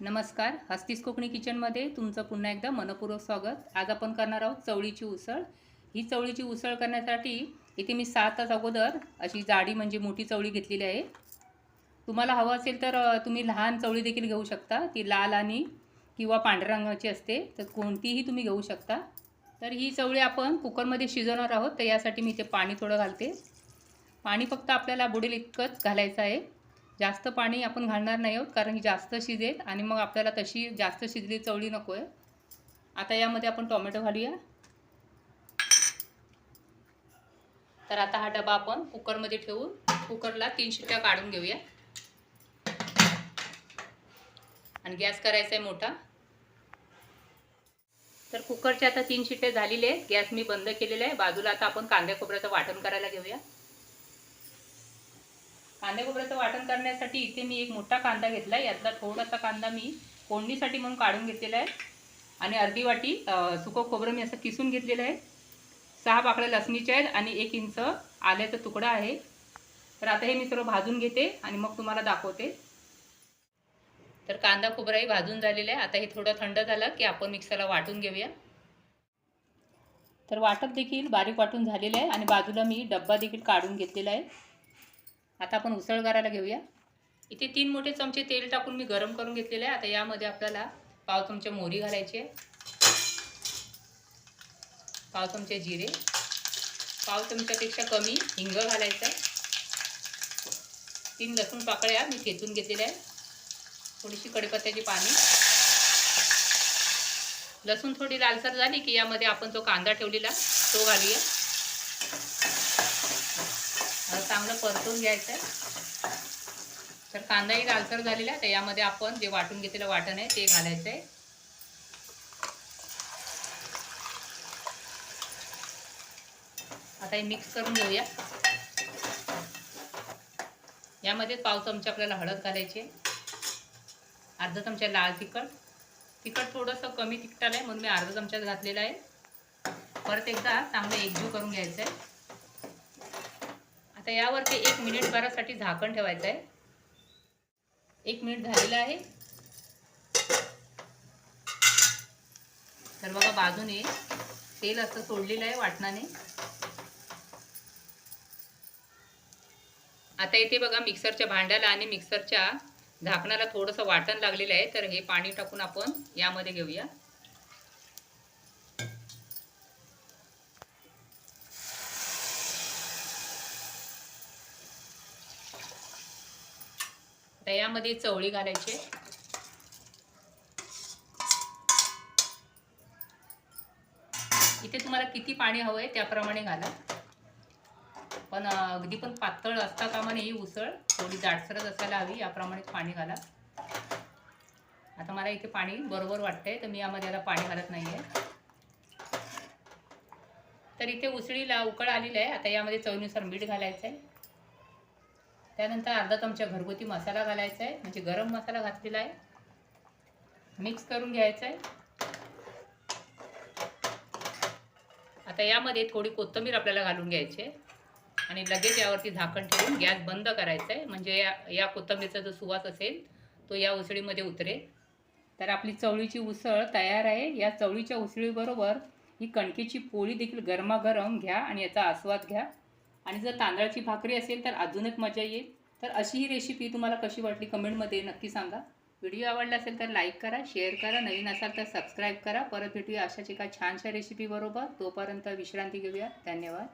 नमस्कार हस्तीस कोकणी किचनमध्ये तुमचं पुन्हा एकदा मनपूर्वक स्वागत. आज आपण करणार आहोत चवळीची उसळ. ही चवळीची उसळ करण्यासाठी इथे मी सात तास अगोदर अशी जाडी म्हणजे मोठी चवळी घेतलेली आहे. तुम्हाला हवं असेल तर तुम्ही लहान चवळी देखील घेऊ शकता. ती लाल आणि किंवा पांढऱ्या रंगाची असते. तर कोणतीही तुम्ही घेऊ शकता. तर ही चवळी आपण कुकरमध्ये शिजवणार आहोत. तर यासाठी मी इथे पाणी थोडं घालते. पाणी फक्त आपल्याला बुडेल इतकंच घालायचं आहे. जास्त पाणी आपण घालणार नाही आहोत कारण की जास्त शिजेल आणि मग आपल्याला तशी जास्त शिजली चवळी नको आहे. आता यामध्ये आपण टोमॅटो घालूया. तर आता हा डबा आपण कुकरमध्ये ठेवून कुकरला तीन शिट्ट्या काढून घेऊया. आणि गॅस करायचा आहे मोठा. तर कुकरचे आता तीन शिट्टे झालेले आहेत. गॅस मी बंद केलेला आहे. बाजूला आता आपण कांद्या खोबऱ्याचं वाटण करायला घेऊया. कांदा खोबऱ्याचं वाटण करण्यासाठी इथे मी एक मोठा कांदा घेतला आहे यातला थोडासा कांदा मी फोडणीसाठी म्हणून काढून घेतलेला आहे. आणि अर्धी वाटी सुकं खोबरं मी असं किसून घेतलेलं आहे. सहा पाकळ्या लसणीच्या आहेत आणि एक इंच आल्याचा तुकडा आहे. तर आता हे मी सर्व भाजून घेते आणि मग तुम्हाला दाखवते. तर कांदा खोबराही भाजून झालेला आहे. आता हे थोडं थंड झालं की आपण मिक्सरला वाटून घेऊया. तर वाटप देखील बारीक वाटून झालेलं आहे आणि बाजूला मी डब्बा देखील काढून घेतलेला आहे. आता आपण उसळ करायला घेऊया. इथे तीन मोठे चमचे तेल टाकून मी गरम करून घेतलेले आहे. आता यामध्ये आपल्याला पाव चमचे मोहरी घालायची आहे. पाव चमचे जिरे. पाव चमच्यापेक्षा कमी हिंग घालायचं आहे. तीन लसूण पाकळ्या मी ठेचून घेतलेल्या आहे थोडीशी कढीपत्त्याची पाणी लसूण थोडी लालसर झाली की यामध्ये आपण जो कांदा ठेवलेला तो घालूया. चांगलं परतून घ्यायचं आहे. तर कांदाही लालसर झालेला आहे तर यामध्ये आपण जे वाटून घेतलेलं वाटण आहे ते घालायचं आहे. आता हे मिक्स करून घेऊया. यामध्ये पाव चमचा आपल्याला हळद घालायची आहे. अर्धा चमचा लाल तिखट. तिखट थोडंसं कमी तिखटाला आहे म्हणून मी अर्धा चमच्यात घातलेला आहे. परत एकदा चांगलं एकजीव करून घ्यायचं आहे. तर यावरती एक मिनिट भरासाठी झाकण ठेवायचं आहे. एक मिनिट झालेलं आहे. तर बघा बाजूने तेल असं सोडलेलं आहे वाटणाने. आता इथे बघा मिक्सरच्या भांड्याला आणि मिक्सरच्या झाकणाला थोडंसं वाटण लागलेलं आहे. तर हे पाणी टाकून आपण यामध्ये घेऊया. आता यामध्ये चवळी घालायची. इथे तुम्हाला किती पाणी हवं आहे त्याप्रमाणे घाला. पण अगदी पण पातळ असता कामा नये ही उसळ. थोडी जाडसरच असायला हवी याप्रमाणे पाणी घाला. आता मला इथे पाणी बरोबर वाटतंय तर मी यामध्ये आता पाणी घालत नाही आहे तर इथे उसळीला उकळ आलेली आहे. आता यामध्ये चवीनुसार मीठ घालायचं आहे त्यानंतर अर्धा चमचा घरगुती मसाला घालायचा आहे. म्हणजे गरम मसाला घातलेला आहे. मिक्स करून घ्यायचं आहे. आता यामध्ये थोडी कोथिंबीर आपल्याला घालून घ्यायची आहे. आणि लगेच यावरती झाकण ठेवून गॅस बंद करायचा आहे. म्हणजे या या कोथिंबीरचा जो सुवास असेल तो या उसळीमध्ये उतरेल. तर आपली चवळीची उसळ तयार आहे. या चवळीच्या उसळीबरोबर ही कणकेची पोळी देखील गरमागरम घ्या आणि याचा आस्वाद घ्या. आणि जर तांदळाची भाकरी असेल तर अजूनच मजा येईल. तर अशी ही रेसिपी तुम्हाला कशी वाटली कमेंटमध्ये नक्की सांगा. व्हिडिओ आवडला असेल तर लाईक करा शेअर करा नवीन असाल तर सबस्क्राईब करा. परत भेटूया अशाच एका छानशा रेसिपीबरोबर तोपर्यंत विश्रांती घेऊया. धन्यवाद.